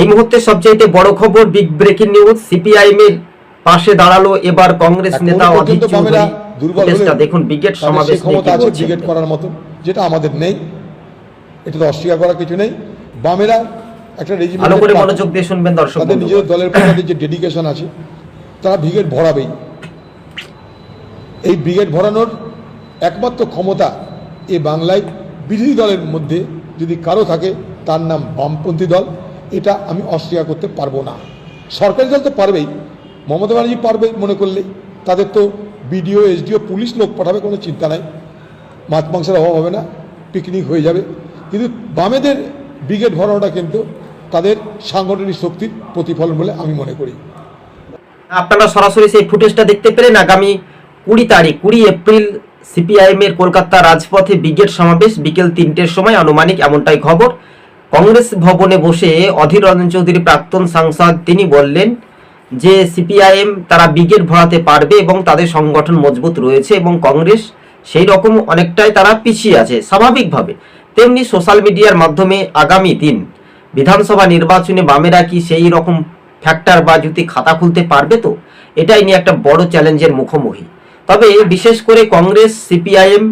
এই মুহূর্তে সবচেয়ে বড় খবর বিগ ব্রেকিং নিউজ সিপিআইএম এর পাশে দাঁড়াল এবার কংগ্রেস নেতা অধীর চৌধুরী। হলেও দেখুন ব্রিগেড সমাবেশ ব্রিগেড করার মতো যেটা আমাদের নেই। এটা তো অস্বীকার করার কিছু নেই। বামেরা একটা ভালো করে মনোযোগ দিয়ে শুনবেন দর্শক তাদের। নিজেদের দলের প্রতি যে ডেডিকেশন আছে তারা ব্রিগেড ভরাবেই। এই ব্রিগেড ভরানোর একমাত্র ক্ষমতা এ বাংলায় বিরোধী দলের মধ্যে যদি কারও থাকে তার নাম বামপন্থী দল। এটা আমি অস্বীকার করতে পারব না। সরকারি দল তো পারবেই। মমতা ব্যানার্জি পারবে মনে করলে। তাদের তো বিডিও, এসডিও, পুলিশ লোক পাঠাবে কোনো চিন্তা নাই। মাছ মাংসের অভাব হবে না পিকনিক হয়ে যাবে। কিন্তু বামেদের ব্রিগেড ভরানোটা কিন্তু তাদের সাংগঠনিক শক্তির প্রতিফলন বলে আমি মনে করি। আপনারা সরাসরি সেই ফুটেজটা দেখতে পেলেন আগামী কুড়ি তারিখ, কুড়ি এপ্রিল সিপিআইএম এর কলকাতা রাজপথে ব্রিগেড সমাবেশ বিকেল তিনটের সময়। আনুমানিক এমনটাই খবর। কংগ্রেস ভবনে বসে অধীর রঞ্জন চৌধুরী, প্রাক্তন সাংসদ, তিনি বললেন যে সিপিআইএম তারা ব্রিগেড ভরাতে পারবে এবং তাদের সংগঠন মজবুত রয়েছে এবং কংগ্রেস সেই রকম অনেকটাই তারা পিছিয়ে আছে স্বাভাবিকভাবে। তেমনি সোশ্যাল মিডিয়ার মাধ্যমে আগামী দিন বিধানসভা নির্বাচনে বামেরা কি সেই রকম ফ্যাক্টর বা যদি খাতা খুলতে পারবে তো? এটাই নিয়ে একটা বড় চ্যালেঞ্জের মুখোমুখি। তবে বিশেষ করে কংগ্রেস, সিপিআইএম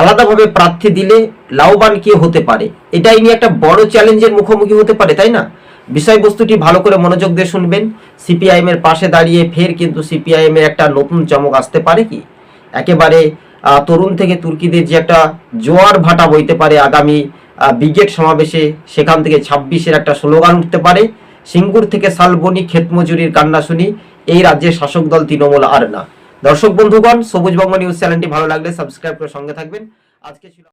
আলাদাভাবে প্রার্থী দিলে লাভবান কে হতে পারে? এটাই নিয়ে একটা বড় চ্যালেঞ্জের মুখোমুখি হতে পারে, তাই না? বিষয়বস্তুটি ভালো করে মনোযোগ দিয়ে শুনবেন। সিপিআইএম এর পাশে দাঁড়িয়ে ফের কিন্তু সিপিআইএম এর একটা নতুন চমক আসতে পারে কি? একেবারে তরুণ থেকে তুর্কিদের যে একটা জোয়ার ভাটা বইতে পারে আগামী ব্রিগেড সমাবেশে, সেখান থেকে ছাব্বিশের একটা স্লোগান উঠতে পারে। সিঙ্গুর থেকে শালবনি ক্ষেতমজুরির কান্না শুনি, এই রাজ্যের শাসক দল তৃণমূল আর না। দর্শক বন্ধুগণ সবুজ বঙ্গ নিউজ চ্যানেলটি ভালো লাগলে সাবস্ক্রাইব করে সঙ্গে থাকবেন। আজকে ছিল